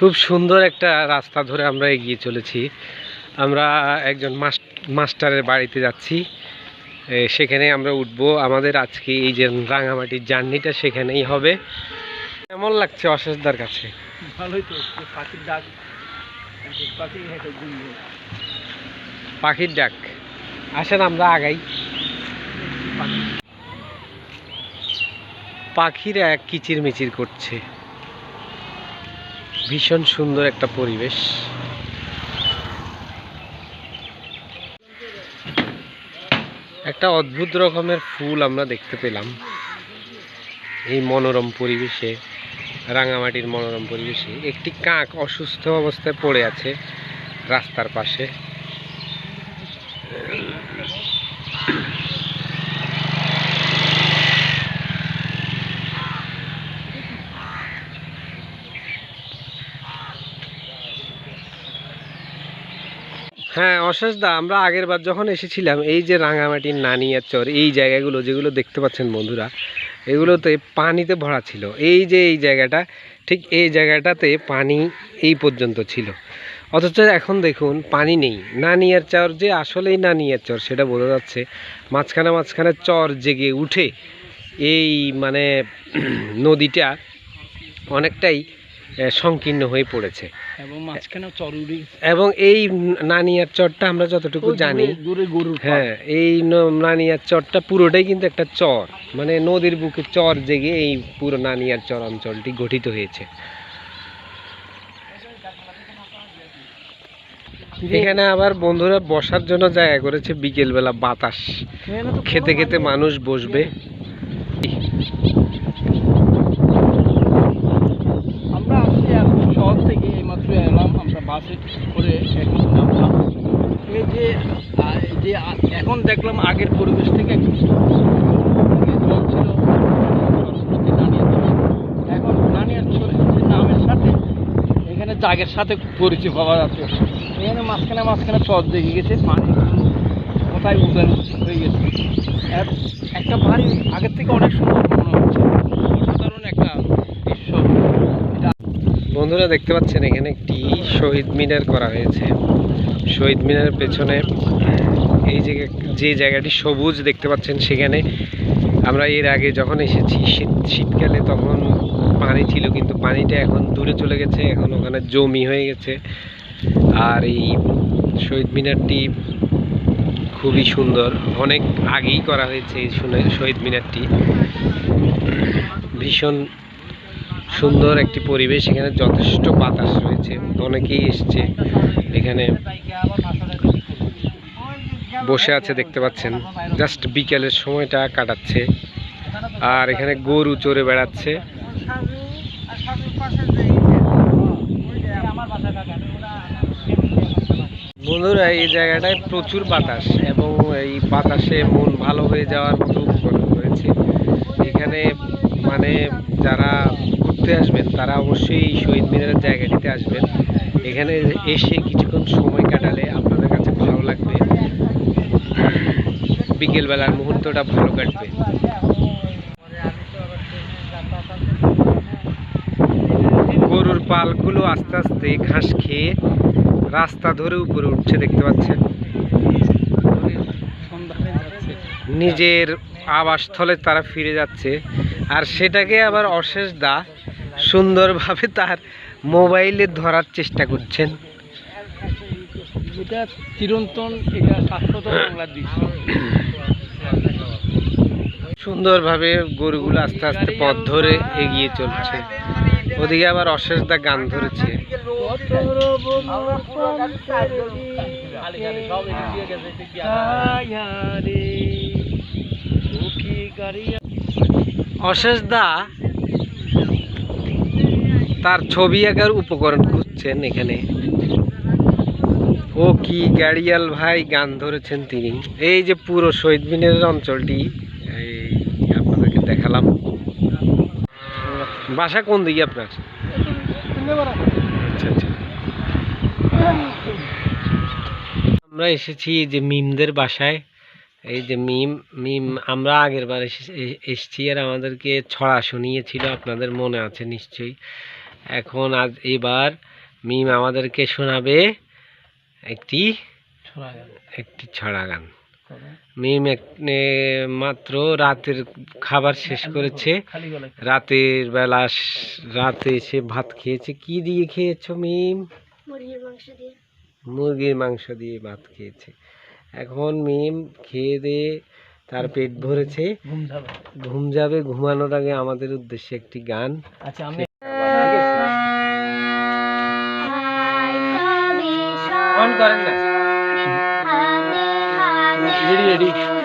খুব সুন্দর একটা রাস্তা ধরে আমরা এগিয়ে চলেছি। আমরা একজন মাস- মাস্টারের বাড়িতে যাচ্ছি। সেখানে আমরা উঠবো। আমাদের আজকে এই যে রাঙামাটির জার্নিটা সেখানেই হবে। কেমন লাগছে অশেষদার কাছে? ভালোই তো পাখির ডাক পাখি পাখির ডাক। আসেন আমরা আগাই। পাখিরা কিচির মিচির করছে। ভীষণ সুন্দর একটা পরিবেশ। একটা অদ্ভুত রকমের ফুল আমরা দেখতে পেলাম। এই মনোরম পরিবেশে, রাঙামাটির মনোরম পরিবেশে। একটি কাক অসুস্থ অবস্থায় পড়ে আছে রাস্তার পাশে। হ্যাঁ অশেষ দা, আমরা আগের বার যখন এসেছিলাম, এই যে রাঙামাটির নানিয়ার চর এই জায়গাগুলো যেগুলো দেখতে পাচ্ছেন বন্ধুরা, এগুলোতে পানিতে ভরা ছিল। এই যে এই জায়গাটা, ঠিক এই জায়গাটাতে পানি এই পর্যন্ত ছিল। অথচ এখন দেখুন, পানি নেই। নানিয়ার চর যে আসলেই নানিয়ার চর সেটা বোঝা যাচ্ছে মাঝখানে মাঝখানে চর জেগে উঠে এই মানে নদীটা অনেকটাই সংকীর্ণ হয়ে পড়েছে। এবং মাঝখানে চরুরি এবং এই নানিয়ার চরটা আমরা যতটুকু জানি দূরে হ্যাঁ এই নানিয়ার চরটা পুরোটাই কিন্তু একটা চর। মানে নদীর বুকে চর জেগে এই পুরো নানিয়ার চর অঞ্চলটি গঠিত হয়েছে। এখানে আবার বন্ধুরা বসার জন্য জায়গা করেছে বিকেলবেলা বাতাস। খেতে খেতে মানুষ বসবে আমরা আসছি এখন শহর থেকে এইমাত্র এলাম আমরা বাসে করে এখন নামলাম এই যে আহ, এই যে আ- এখন দেখলাম আগের পরিবেশ থেকে একটু আগে জল ছিল সরস্বতী নানিয়ার চর। এখন নানিয়ার চর যে নামের সাথে এখানে জাগের সাথে পরিচয় পাওয়া যাচ্ছে। এখানে মাঝখানে মাঝখানে চর দেখে গেছে, পানি কোথায় উদান হয়ে গেছে। একটা বাড়ি আগের থেকে অনেক সুন্দর মনে হচ্ছে। অসাধারণ একটা দৃশ্য। বন্ধুরা, দেখতে পাচ্ছেন, এখানে একটি শহীদ মিনার করা হয়েছে। শহীদ মিনারের পেছনে এই যে যে জায়গাটি সবুজ দেখতে পাচ্ছেন, সেখানে আমরা এর আগে যখন এসেছি শীত শীতকালে, তখন পানি ছিল, কিন্তু পানিটা এখন দূরে চলে গেছে, এখন ওখানে জমি হয়ে গেছে। আর এই শহীদ মিনারটি খুবই সুন্দর। অনেক আগেই করা হয়েছে এই শহীদ মিনারটি। ভীষণ সুন্দর একটি পরিবেশ, এখানে যথেষ্ট বাতাস রয়েছে। অনেকেই এসছে এখানে। বসে আছে দেখতে পাচ্ছেন। জাস্ট বিকেলের সময়টা কাটাচ্ছে। আর এখানে গরু চড়ে বেড়াচ্ছে। বন্ধুরা, এই জায়গাটায় প্রচুর বাতাস এবং এই বাতাসে মন ভালো হয়ে যাওয়ার মতো উপকরণ রয়েছে। এখানে মানে যারা ঘুরতে আসবেন, তারা অবশ্যই শহীদ মিনারের জায়গাটিতে আসবেন। এখানে এসে কিছুক্ষণ সময় কাটালে আপনাদের কাছে ভালো লাগবে। বিকেলবেলার মুহূর্তটা ভালো কাটবে। পালগুলো আস্তে আস্তে ঘাস খেয়ে রাস্তা ধরে উপরে উঠছে দেখতে পাচ্ছেন। নিজের আবাসস্থলে তারা ফিরে যাচ্ছে। আর সেটাকে আবার অশেষ দা সুন্দরভাবে তার মোবাইলে ধরার চেষ্টা করছেন। এটা চিরন্তন এটা শাশ্বত বাংলার দৃশ্য সুন্দরভাবে গরুগুলো আস্তে আস্তে পথ ধরে এগিয়ে চলছে। ওদিকে আবার অশেষ দা গান ধরেছে। অশেষ দা তার ছবি আঁকার উপকরণ খুঁজছেন এখানে। ও কি গাড়িয়াল ভাই গান ধরেছেন তিনি। এই যে পুরো শহীদ মিনারের অঞ্চলটি, এই আপনাদেরকে দেখালাম। বাসা কোন দিকে আপনার? আচ্ছা আচ্ছা। আমরা এসেছি যে মিমদের বাসায়। এই যে মিম মিম আমরা আগের বার এসেছি আর আমাদেরকে ছড়া শুনিয়েছিল আপনাদের মনে আছে নিশ্চয়ই। এখন আজ এবার মিম আমাদেরকে শোনাবে একটি একটি ছড়া গান। মিম এক- মাত্র রাতের খাবার শেষ করেছে। রাতের বেলা রাতে এসে ভাত খেয়েছে। কি দিয়ে খেয়েছো মিম? মুরগির মাংস দিয়ে। মুরগির মাংস দিয়ে ভাত খেয়েছে। এখন মিম খেয়ে দিয়ে তার পেট ভরেছে। ঘুম যাবে। ঘুম যাবে ঘুমানোর আগে আমাদের উদ্দেশ্যে একটি গান। আচ্ছা আমি অন করেন না। community.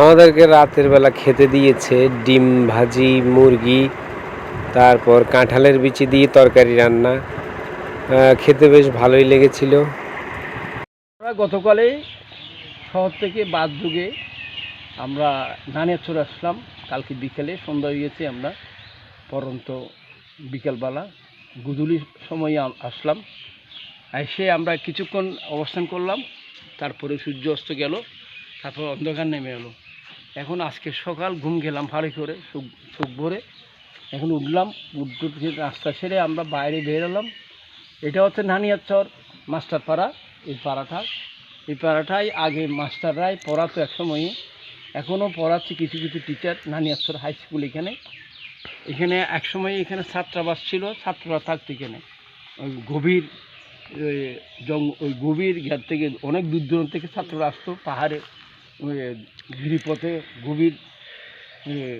আমাদেরকে রাতের বেলা খেতে দিয়েছে ডিম ভাজি, মুরগি, তারপর কাঁঠালের বিচি দিয়ে তরকারি রান্না। খেতে বেশ ভালোই লেগেছিল। আমরা গতকালে শহর থেকে বাদ যুগে আমরা নানিয়াচর আসলাম। কালকে বিকেলে সন্ধ্যা গেছে আমরা পরন্ত বিকেলবেলা গুধুলির সময় আসলাম। এসে আমরা কিছুক্ষণ অবস্থান করলাম, তারপরে সূর্য অস্ত গেল, তারপর অন্ধকার নেমে এলো। এখন আজকে সকাল ঘুম গেলাম ভালো করে, চোখ ভরে। এখন উঠলাম, উঠতে রাস্তা সেরে আমরা বাইরে বেরোলাম এটা হচ্ছে নানিয়াচর মাস্টার পাড়া, এই পাড়াটা। এই পাড়াটাই আগে মাস্টাররাই পড়াতো এক সময়ে। এখনও পড়াচ্ছে কিছু কিছু টিচার নানিয়াচর হাই স্কুল এখানে। এখানে এক সময় এখানে ছাত্রাবাস ছিল, ছাত্ররা থাকতো এখানে। ওই গভীর জঙ্গ ওই গভীর ঘের থেকে অনেক দূর দূরান্ত থেকে ছাত্ররা আসতো পাহাড়ে। গিরিপথে গভীর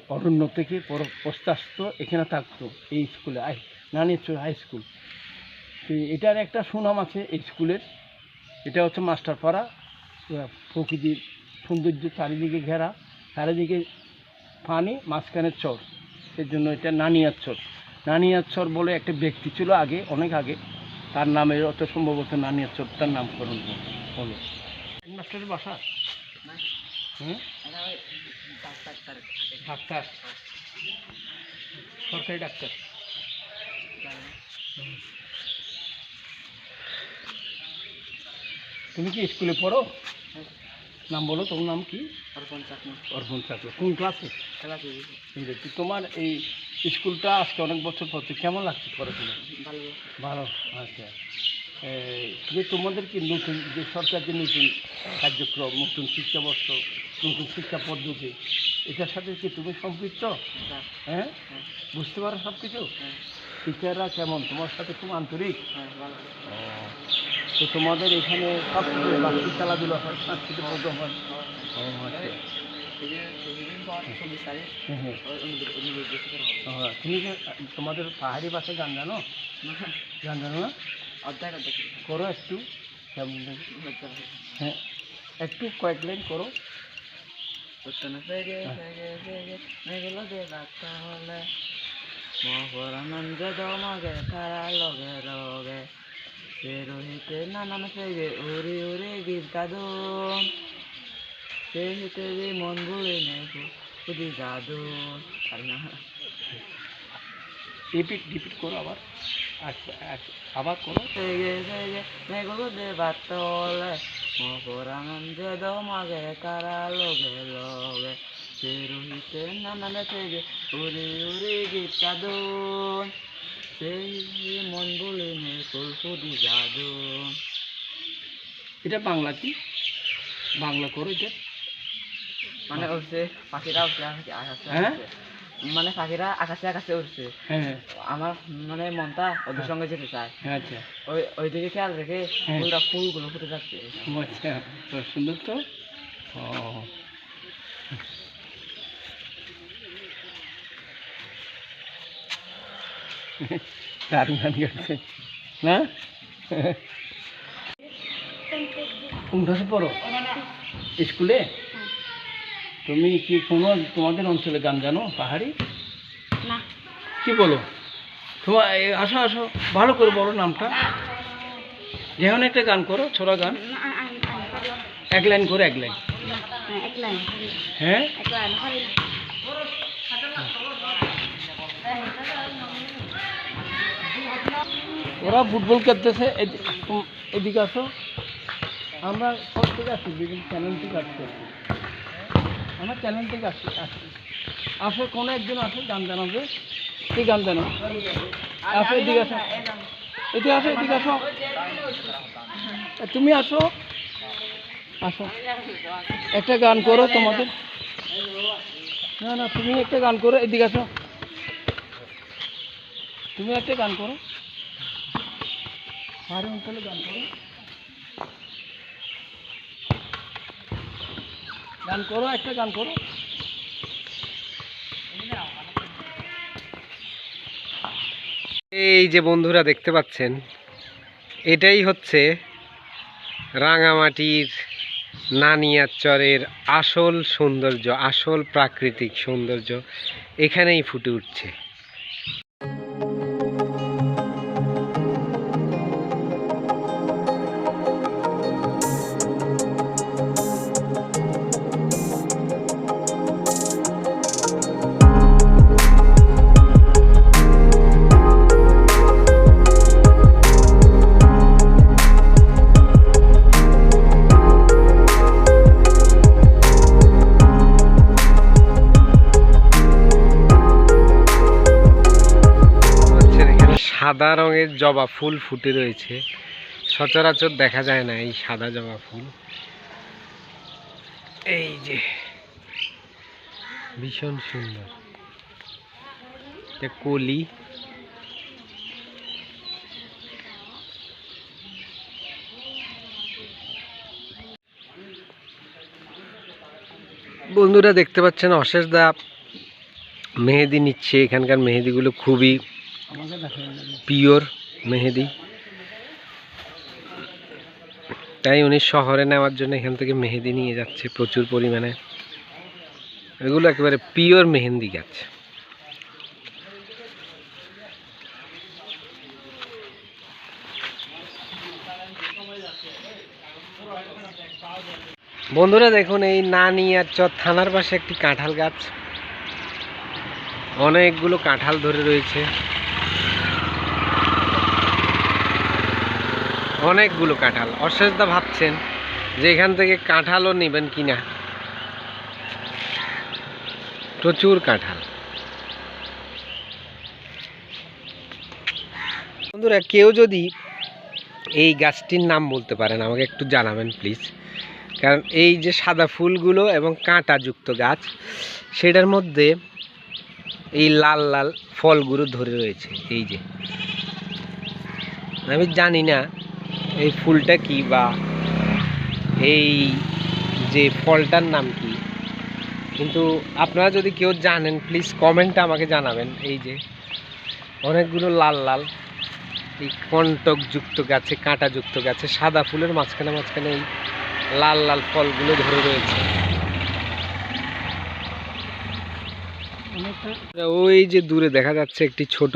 অরণ্য থেকে পর- পড়তে আসতো এখানে থাকতো এই স্কুলে আই নানিয়াচর হাই স্কুল। এটার একটা সুনাম আছে এই স্কুলের। এটা হচ্ছে মাস্টারপাড়া প্রকৃতির সৌন্দর্য চারিদিকে ঘেরা, চারিদিকে পানি, মাঝখানে চর। এর জন্য এটা নানিয়ার চর নানিয়ার চর বলে একটা ব্যক্তি ছিল আগে, অনেক আগে। তার নামে অত সম্ভবত নানিয়ার চর তার নামকরণ হলো। মাস্টারের বাসা? ডাক্তার। সরকারি ডাক্তার। তুমি কি স্কুলে পড়ো? নাম বলো তোমার নাম কি? অর্পণ চাকরি কোন ক্লাসে? ঠিক তোমার এই স্কুলটা আজকে অনেক বছর পর কেমন লাগছে পড়াশোনা? ভালো। আচ্ছা। এই, যে তোমাদের কি নতুন যে সরকার যে নতুন কার্যক্রম নতুন শিক্ষাবর্ষ নতুন শিক্ষা পদ্ধতি এটার সাথে কি তুমি সম্পৃক্ত? হ্যাঁ। বুঝতে পারো সব কিছু টিচাররা কেমন? তোমার সাথে খুব আন্তরিক। তো তোমাদের এখানে সব কিছু বার্ষিক খেলাধুলা হয় সাংস্কৃতিক প্রোগ্রাম হয়? হ্যাঁ, হ্যাঁ। তুমি যে তোমাদের পাহাড়ি ভাষায় গান জানো গান জানো না? করো একটু কেমন লাগে? হ্যাঁ একটু কয়েক লাইন করো। মহরানন্দ দমগে তারা লগে লগে সে রহিতে নানান সেগে উড়ি উড়ি গীত গাদুন সে হিতে যে মন ভুলে নেব খুদি আর না। রিপিট রিপিট করো আবার। আবার করো। সেগে সেগে মেঘলো দে বাতলে মহরানন্দ দমগে তারা লগে লগে। সে রহিতে নানান সেগে উড়ি উড়ি গীত গাদুন সেই মন ভুলে নেব খুদি জাদু। এটা বাংলা কি? বাংলা করো এটা। মানে উঠছে পাখিরা আকাশে হ্যাঁ? মানে পাখিরা আকাশে আকাশে উঠছে হ্যাঁ আমার মানে মনটা ওদের সঙ্গে যেতে চায়। হ্যাঁ আচ্ছা। ওই ওই দিকে খেয়াল রেখে হ্যাঁ। ফুলটা ফুলগুলো ফুটে যাচ্ছে। আচ্ছা সুন্দর তো? ও। গান না? পড়ো। স্কুলে? তুমি কি কোনো তোমাদের অঞ্চলে গান জানো? পাহাড়ি? না। কি বলো? তোমার আসো আসো। ভালো করে বলো নামটা। যেমন একটা গান করো ছোড়া গান। এক লাইন করে এক লাইন। হ্যাঁ। ওরা ফুটবল খেলতেছে এদিকে আসো। আমরা সব থেকে আসছি বিভিন্ন চ্যানেল থেকে আসছি। আমরা চ্যানেল থেকে আসছি আসছি। আসো কোনো একজন আসে, গান জানাবে কি গান জানো? আসো, এদিকে আসো। এদিকে আসো এদিকে আসো। তুমি আসো। আসো। একটা গান করো তোমাদের। না না, তুমি একটা গান করো, এদিকে আসো। তুমি একটা গান করো। পাহাড়ি অঞ্চলে গান করো। গান করো, একটা গান করো। এই যে বন্ধুরা দেখতে পাচ্ছেন, এটাই হচ্ছে রাঙামাটির নানিয়ার চরের আসল সৌন্দর্য, আসল প্রাকৃতিক সৌন্দর্য। এখানেই ফুটে উঠছে। সাদা রঙের জবা ফুল ফুটে রয়েছে। সচরাচর দেখা যায় না এই সাদা জবা ফুল। এই যে, ভীষণ সুন্দর। কলি। বন্ধুরা দেখতে পাচ্ছেন অশেষ দা মেহেদি নিচ্ছে। এখানকার মেহেদিগুলো খুবই পিওর মেহেদি। তাই উনি শহরে নেওয়ার জন্য এখান থেকে মেহেদি নিয়ে যাচ্ছে প্রচুর পরিমাণে। এগুলো একেবারে পিওর মেহেন্দি গাছ। বন্ধুরা দেখুন, এই নানিয়ার চর থানার পাশে একটি কাঁঠাল গাছ। অনেকগুলো কাঁঠাল ধরে রয়েছে। অনেকগুলো কাঁঠাল। অশেষদা ভাবছেন যে এখান থেকে কাঁঠালও নেবেন কিনা। প্রচুর কাঁঠাল। বন্ধুরা, কেউ যদি এই গাছটির নাম বলতে পারেন, আমাকে একটু জানাবেন প্লিজ। কারণ এই যে সাদা ফুলগুলো এবং কাঁটাযুক্ত গাছ, সেটার মধ্যে এই লাল লাল ফলগুলো ধরে রয়েছে। এই যে। আমি জানি না এই ফুলটা কি বা? এই যে ফলটার নাম কি? কিন্তু আপনারা যদি কেউ জানেন প্লিজ কমেন্টে আমাকে জানাবেন। এই যে অনেকগুলো লাল লাল, এই কণ্টকযুক্ত গাছে, কাঁটাযুক্ত গাছে, সাদা ফুলের মাঝখানে মাঝখানে এই লাল লাল ফলগুলো ধরে রয়েছে। ওই যে দূরে দেখা যাচ্ছে একটি ছোট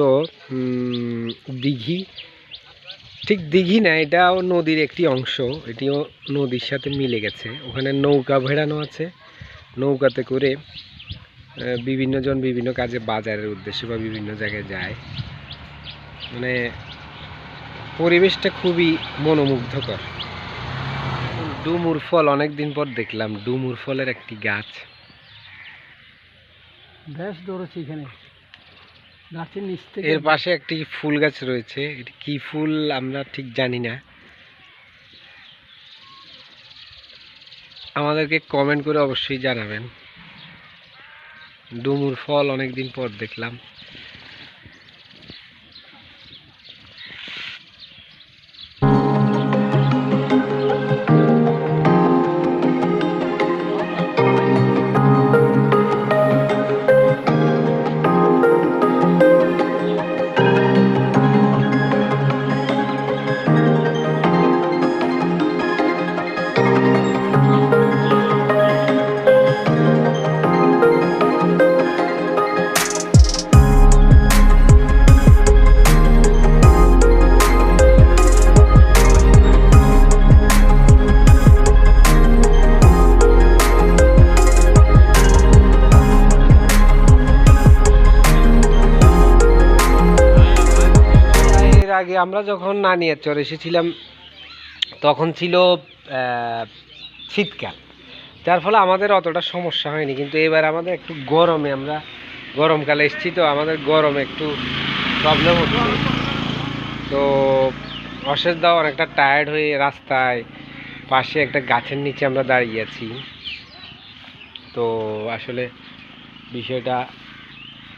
দিঘি। ঠিক দিঘি না, এটাও নদীর একটি অংশ, এটিও নদীর সাথে মিলে গেছে। ওখানে নৌকা ভেড়ানো আছে। নৌকাতে করে বিভিন্ন জন বিভিন্ন কাজে বাজারের উদ্দেশ্যে বা বিভিন্ন জায়গায় যায়। মানে পরিবেশটা খুবই মনোমুগ্ধকর। ডুমুর ফল অনেক দিন পর দেখলাম, ডুমুর ফলের একটি গাছ। বেশ ধরেছে এখানে। এর পাশে একটি ফুল গাছ রয়েছে। এটি কি ফুল আমরা ঠিক জানি না। আমাদেরকে কমেন্ট করে অবশ্যই জানাবেন। ডুমুর ফল অনেক দিন পর দেখলাম। আগে আমরা যখন নানিয়ার নানিয়াচর এসেছিলাম, তখন ছিল শীতকাল। যার ফলে আমাদের অতটা সমস্যা হয়নি, কিন্তু এবার আমাদের একটু গরমে আমরা, গরমকালে এসেছি, তো আমাদের গরমে একটু প্রবলেম হচ্ছে। তো অশেষ দাও, অনেকটা টায়ার্ড হয়ে রাস্তায় পাশে একটা গাছের নিচে আমরা দাঁড়িয়ে আছি। তো আসলে বিষয়টা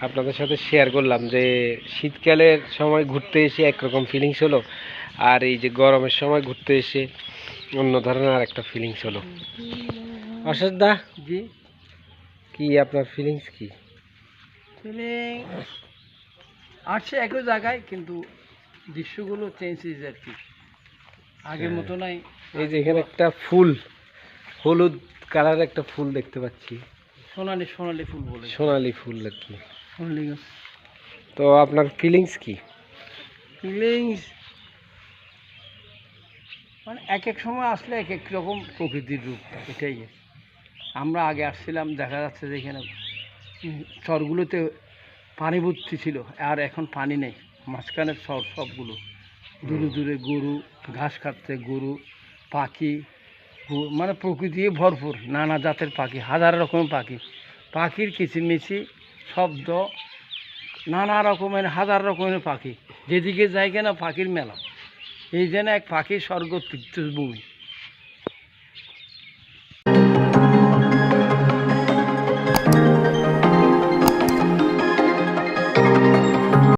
আপনাদের সাথে শেয়ার করলাম যে শীতকালের সময় ঘুরতে এসে একরকম ফিলিংস হলো আর এই যে গরমের সময় ঘুরতে এসে অন্য ধরনের আর একটা ফিলিংস হলো। অশেষ দা জি কি আপনার ফিলিংস কি? ফিলিং আসছে একই জায়গায় কিন্তু দৃশ্যগুলো চেঞ্জেস আর কি। আগের হ্যাঁ। মতো নাই। এই যে এখানে একটা ফুল হলুদ কালার একটা ফুল দেখতে পাচ্ছি। সোনালি সোনালি ফুল বলে। সোনালি ফুল আর কি। তো আপনার ফিলিংস কি? ফিলিংস মানে এক এক সময় আসলে এক এক রকম প্রকৃতির রূপ এটাই। আমরা আগে আসছিলাম দেখা যাচ্ছে যে এখানে চরগুলোতে পানি ভর্তি ছিল আর এখন পানি নেই। মাঝখানের চর সবগুলো। দূরে দূরে গরু ঘাস খাচ্ছে গরু পাখি মানে প্রকৃতি ভরপুর। নানা জাতের পাখি হাজার রকমের পাখি। পাখির কিচিরমিচি শব্দ, নানা রকমের, হাজার রকমের পাখি। যেদিকে যাই কেনা পাখির মেলা। এই যেন এক পাখির স্বর্গ তীর্থভূমি